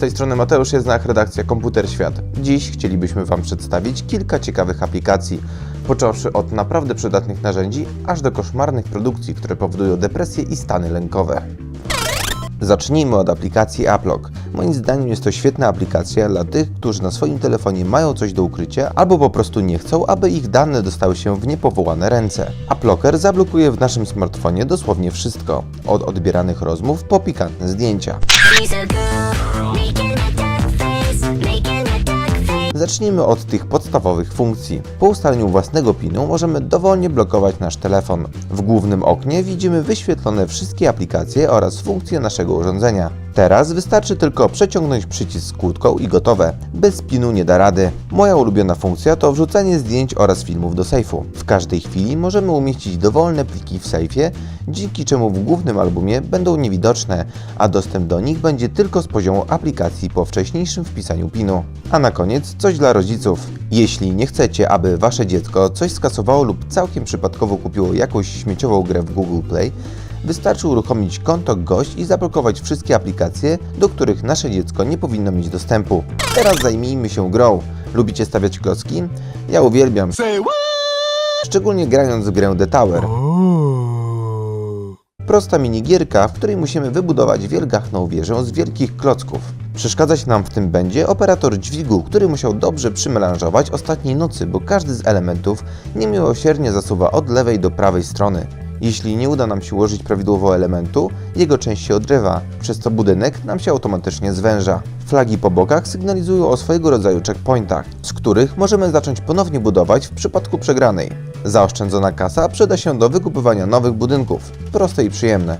tej strony Mateusz Jeznach, redakcja Komputer Świat. Dziś chcielibyśmy Wam przedstawić kilka ciekawych aplikacji, począwszy od naprawdę przydatnych narzędzi, aż do koszmarnych produkcji, które powodują depresję i stany lękowe. Zacznijmy od aplikacji Uplock. Moim zdaniem jest to świetna aplikacja dla tych, którzy na swoim telefonie mają coś do ukrycia albo po prostu nie chcą, aby ich dane dostały się w niepowołane ręce. Uplocker zablokuje w naszym smartfonie dosłownie wszystko, od odbieranych rozmów po pikantne zdjęcia. Zacznijmy od tych podstawowych funkcji. Po ustaleniu własnego PIN-u możemy dowolnie blokować nasz telefon. W głównym oknie widzimy wyświetlone wszystkie aplikacje oraz funkcje naszego urządzenia. Teraz wystarczy tylko przeciągnąć przycisk kłódką i gotowe. Bez PIN-u nie da rady. Moja ulubiona funkcja to wrzucanie zdjęć oraz filmów do sejfu. W każdej chwili możemy umieścić dowolne pliki w sejfie, dzięki czemu w głównym albumie będą niewidoczne, a dostęp do nich będzie tylko z poziomu aplikacji po wcześniejszym wpisaniu PIN-u. A na koniec coś dla rodziców. Jeśli nie chcecie, aby wasze dziecko coś skasowało lub całkiem przypadkowo kupiło jakąś śmieciową grę w Google Play, wystarczy uruchomić konto gość i zablokować wszystkie aplikacje, do których nasze dziecko nie powinno mieć dostępu. Teraz zajmijmy się grą. Lubicie stawiać klocki? Ja uwielbiam. Szczególnie grając w grę The Tower. Prosta minigierka, w której musimy wybudować wielgachną wieżę z wielkich klocków. Przeszkadzać nam w tym będzie operator dźwigu, który musiał dobrze przymelanżować ostatniej nocy, bo każdy z elementów niemiłosiernie zasuwa od lewej do prawej strony. Jeśli nie uda nam się ułożyć prawidłowo elementu, jego część się odrywa, przez co budynek nam się automatycznie zwęża. Flagi po bokach sygnalizują o swojego rodzaju checkpointach, z których możemy zacząć ponownie budować w przypadku przegranej. Zaoszczędzona kasa przyda się do wykupywania nowych budynków. Proste i przyjemne.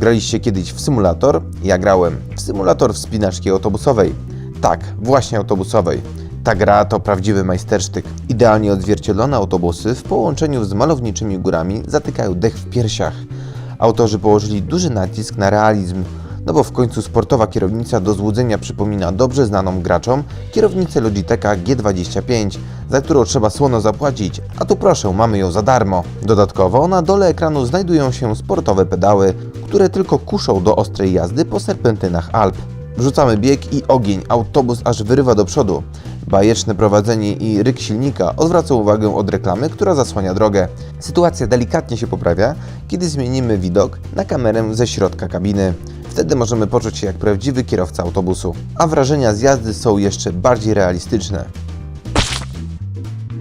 Graliście kiedyś w symulator? Ja grałem w symulator wspinaczki autobusowej. Tak, właśnie autobusowej. Ta gra to prawdziwy majstersztyk. Idealnie odzwierciedlone autobusy w połączeniu z malowniczymi górami zatykają dech w piersiach. Autorzy położyli duży nacisk na realizm, no bo w końcu sportowa kierownica do złudzenia przypomina dobrze znaną graczom kierownicę Logitecha G25, za którą trzeba słono zapłacić, a tu proszę, mamy ją za darmo. Dodatkowo na dole ekranu znajdują się sportowe pedały, które tylko kuszą do ostrej jazdy po serpentynach Alp. Wrzucamy bieg i ogień, autobus aż wyrywa do przodu. Bajeczne prowadzenie i ryk silnika odwraca uwagę od reklamy, która zasłania drogę. Sytuacja delikatnie się poprawia, kiedy zmienimy widok na kamerę ze środka kabiny. Wtedy możemy poczuć się jak prawdziwy kierowca autobusu, a wrażenia z jazdy są jeszcze bardziej realistyczne.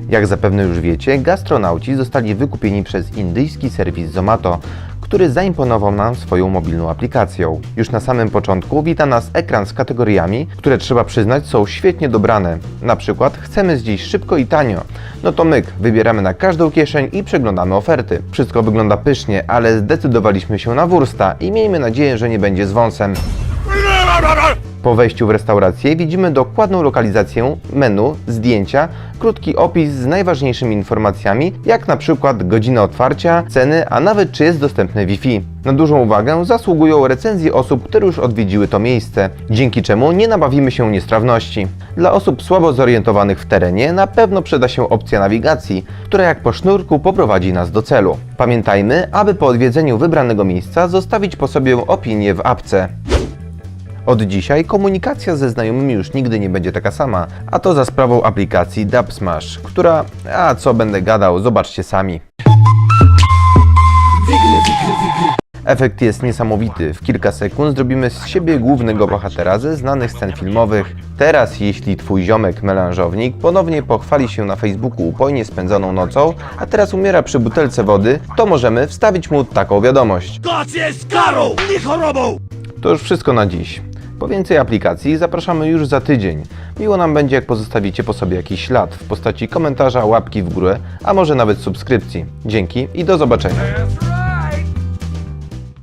Jak zapewne już wiecie, gastronauci zostali wykupieni przez indyjski serwis Zomato, który zaimponował nam swoją mobilną aplikacją. Już na samym początku wita nas ekran z kategoriami, które trzeba przyznać są świetnie dobrane. Na przykład chcemy zjeść szybko i tanio. No to myk, wybieramy na każdą kieszeń i przeglądamy oferty. Wszystko wygląda pysznie, ale zdecydowaliśmy się na wursta i miejmy nadzieję, że nie będzie z wąsem. Po wejściu w restaurację widzimy dokładną lokalizację, menu, zdjęcia, krótki opis z najważniejszymi informacjami, jak na przykład godzina otwarcia, ceny, a nawet czy jest dostępne Wi-Fi. Na dużą uwagę zasługują recenzje osób, które już odwiedziły to miejsce, dzięki czemu nie nabawimy się niestrawności. Dla osób słabo zorientowanych w terenie na pewno przyda się opcja nawigacji, która jak po sznurku poprowadzi nas do celu. Pamiętajmy, aby po odwiedzeniu wybranego miejsca zostawić po sobie opinię w apce. Od dzisiaj komunikacja ze znajomymi już nigdy nie będzie taka sama, a to za sprawą aplikacji Dubsmash, która, a co będę gadał, zobaczcie sami. Efekt jest niesamowity. W kilka sekund zrobimy z siebie głównego bohatera ze znanych scen filmowych. Teraz, jeśli twój ziomek melanżownik ponownie pochwali się na Facebooku upojnie spędzoną nocą, a teraz umiera przy butelce wody, to możemy wstawić mu taką wiadomość. Noc jest karą, nie chorobą! To już wszystko na dziś. Po więcej aplikacji zapraszamy już za tydzień. Miło nam będzie, jak pozostawicie po sobie jakiś ślad w postaci komentarza, łapki w górę, a może nawet subskrypcji. Dzięki i do zobaczenia.